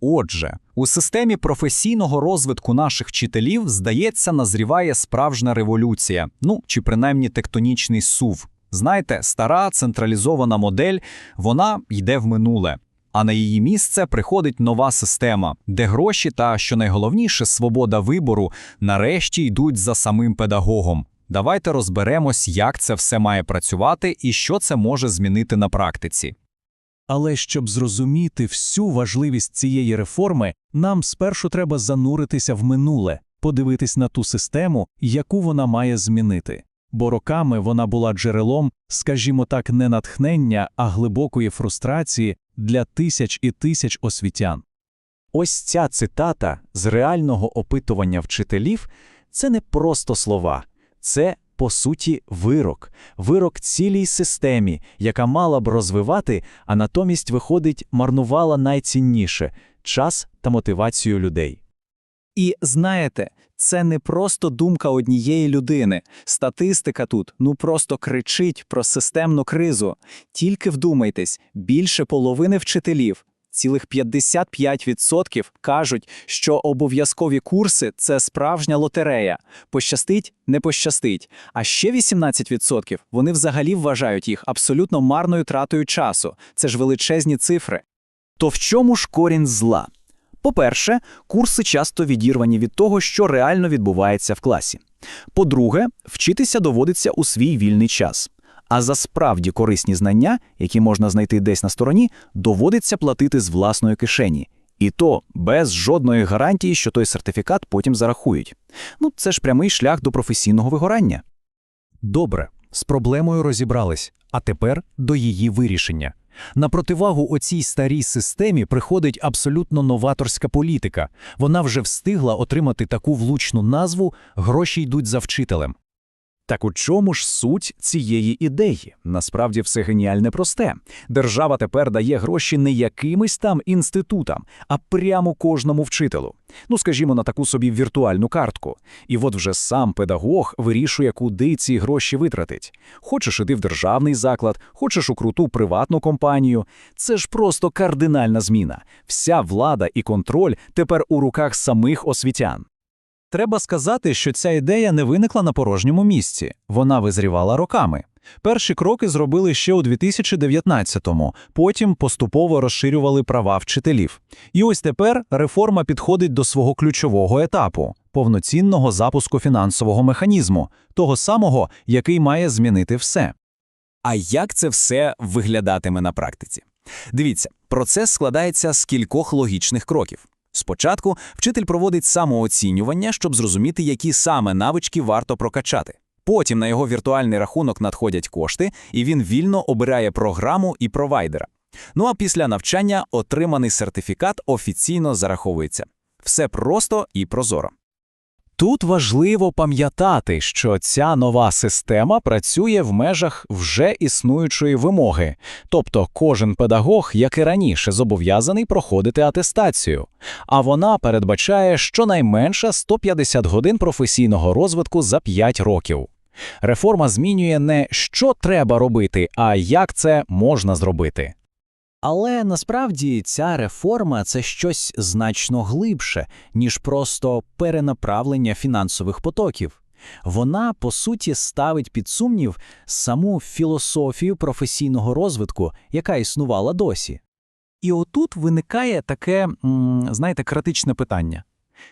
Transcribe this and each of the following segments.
Отже, у системі професійного розвитку наших вчителів, здається, назріває справжня революція, ну чи принаймні тектонічний сув. Знаєте, стара централізована модель, вона йде в минуле. А на її місце приходить нова система, де гроші та, що найголовніше, свобода вибору нарешті йдуть за самим педагогом. Давайте розберемось, як це все має працювати і що це може змінити на практиці. Але щоб зрозуміти всю важливість цієї реформи, нам спершу треба зануритися в минуле, подивитись на ту систему, яку вона має змінити. Бо роками вона була джерелом, скажімо так, не натхнення, а глибокої фрустрації для тисяч і тисяч освітян. Ось ця цитата з реального опитування вчителів це не просто слова, це, по суті, вирок, вирок цілій системі, яка мала б розвивати, а натомість, виходить, марнувала найцінніше час та мотивацію людей. І знаєте, це не просто думка однієї людини. Статистика тут ну просто кричить про системну кризу. Тільки вдумайтесь, більше половини вчителів, цілих 55% кажуть, що обов'язкові курси це справжня лотерея. Пощастить, не пощастить. А ще 18% вони взагалі вважають їх абсолютно марною тратою часу. Це ж величезні цифри. То в чому ж корінь зла? По-перше, курси часто відірвані від того, що реально відбувається в класі. По-друге, вчитися доводиться у свій вільний час. А за справді корисні знання, які можна знайти десь на стороні, доводиться платити з власної кишені. І то без жодної гарантії, що той сертифікат потім зарахують. Ну, це ж прямий шлях до професійного вигорання. Добре, з проблемою розібрались, а тепер до її вирішення. На противагу оцій старій системі приходить абсолютно новаторська політика. Вона вже встигла отримати таку влучну назву «Гроші йдуть за вчителем». Так у чому ж суть цієї ідеї? Насправді все геніальне просте. Держава тепер дає гроші не якимось там інститутам, а прямо кожному вчителю. Ну, скажімо, на таку собі віртуальну картку. І от вже сам педагог вирішує, куди ці гроші витратить. Хочеш іди в державний заклад, хочеш у круту приватну компанію. Це ж просто кардинальна зміна. Вся влада і контроль тепер у руках самих освітян. Треба сказати, що ця ідея не виникла на порожньому місці, вона визрівала роками. Перші кроки зробили ще у 2019-му, потім поступово розширювали права вчителів. І ось тепер реформа підходить до свого ключового етапу повноцінного запуску фінансового механізму, того самого, який має змінити все. А як це все виглядатиме на практиці? Дивіться, процес складається з кількох логічних кроків. Спочатку вчитель проводить самооцінювання, щоб зрозуміти, які саме навички варто прокачати. Потім на його віртуальний рахунок надходять кошти, і він вільно обирає програму і провайдера. Ну а після навчання отриманий сертифікат офіційно зараховується. Все просто і прозоро. Тут важливо пам'ятати, що ця нова система працює в межах вже існуючої вимоги, тобто кожен педагог, як і раніше, зобов'язаний проходити атестацію, а вона передбачає щонайменше 150 годин професійного розвитку за 5 років. Реформа змінює не що треба робити, а як це можна зробити. Але насправді ця реформа це щось значно глибше, ніж просто перенаправлення фінансових потоків. Вона, по суті, ставить під сумнів саму філософію професійного розвитку, яка існувала досі. І отут виникає таке, знаєте, критичне питання.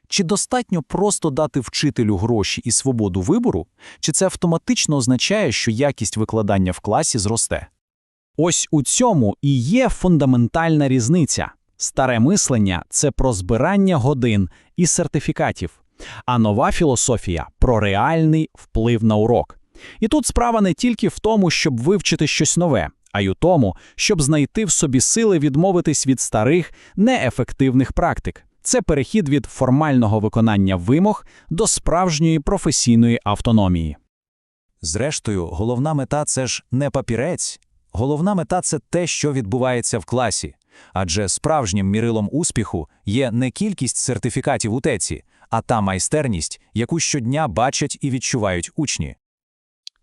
Чи достатньо просто дати вчителю гроші і свободу вибору, чи це автоматично означає, що якість викладання в класі зросте? Ось у цьому і є фундаментальна різниця. Старе мислення це про збирання годин і сертифікатів, а нова філософія про реальний вплив на урок. І тут справа не тільки в тому, щоб вивчити щось нове, а й у тому, щоб знайти в собі сили відмовитись від старих, неефективних практик. Це перехід від формального виконання вимог до справжньої професійної автономії. Зрештою, головна мета це ж не папірець. Головна мета це те, що відбувається в класі, адже справжнім мірилом успіху є не кількість сертифікатів у теці, а та майстерність, яку щодня бачать і відчувають учні.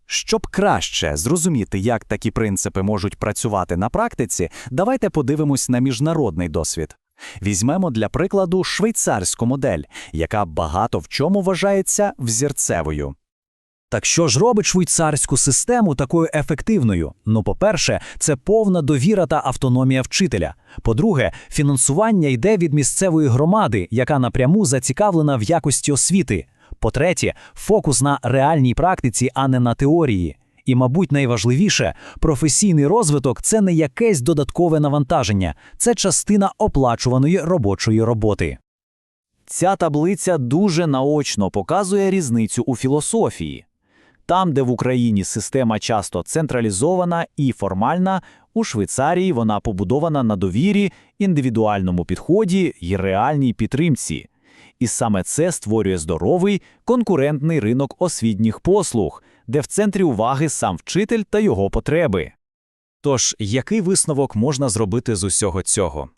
Щоб краще зрозуміти, як такі принципи можуть працювати на практиці, давайте подивимось на міжнародний досвід. Візьмемо для прикладу швейцарську модель, яка багато в чому вважається взірцевою. Так що ж робить швейцарську систему такою ефективною? Ну, по-перше, це повна довіра та автономія вчителя. По-друге, фінансування йде від місцевої громади, яка напряму зацікавлена в якості освіти. По-третє, фокус на реальній практиці, а не на теорії. І, мабуть, найважливіше, професійний розвиток це не якесь додаткове навантаження, це частина оплачуваної робочої роботи. Ця таблиця дуже наочно показує різницю у філософії. Там, де в Україні система часто централізована і формальна, у Швейцарії вона побудована на довірі, індивідуальному підході і реальній підтримці. І саме це створює здоровий, конкурентний ринок освітніх послуг, де в центрі уваги сам вчитель та його потреби. Тож, який висновок можна зробити з усього цього?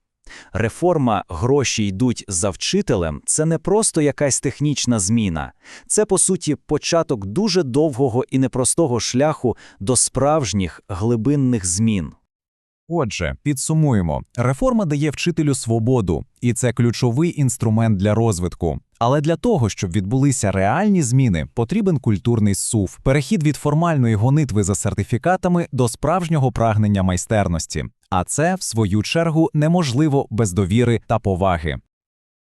Реформа «гроші йдуть за вчителем» – це не просто якась технічна зміна. Це, по суті, початок дуже довгого і непростого шляху до справжніх глибинних змін. Отже, підсумуємо, реформа дає вчителю свободу, і це ключовий інструмент для розвитку. Але для того, щоб відбулися реальні зміни, потрібен культурний сув, перехід від формальної гонитви за сертифікатами до справжнього прагнення майстерності. А це, в свою чергу, неможливо без довіри та поваги.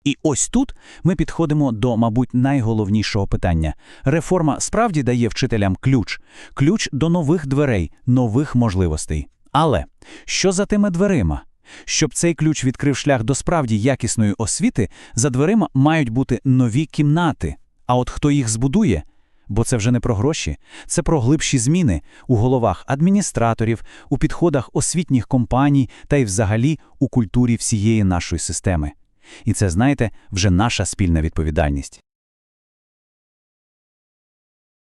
І ось тут ми підходимо до, мабуть, найголовнішого питання. Реформа справді дає вчителям ключ, ключ до нових дверей, нових можливостей. Але що за тими дверима? Щоб цей ключ відкрив шлях до справді якісної освіти, за дверима мають бути нові кімнати. А от хто їх збудує? Бо це вже не про гроші, це про глибші зміни у головах адміністраторів, у підходах освітніх компаній та й взагалі у культурі всієї нашої системи. І це, знаєте, вже наша спільна відповідальність.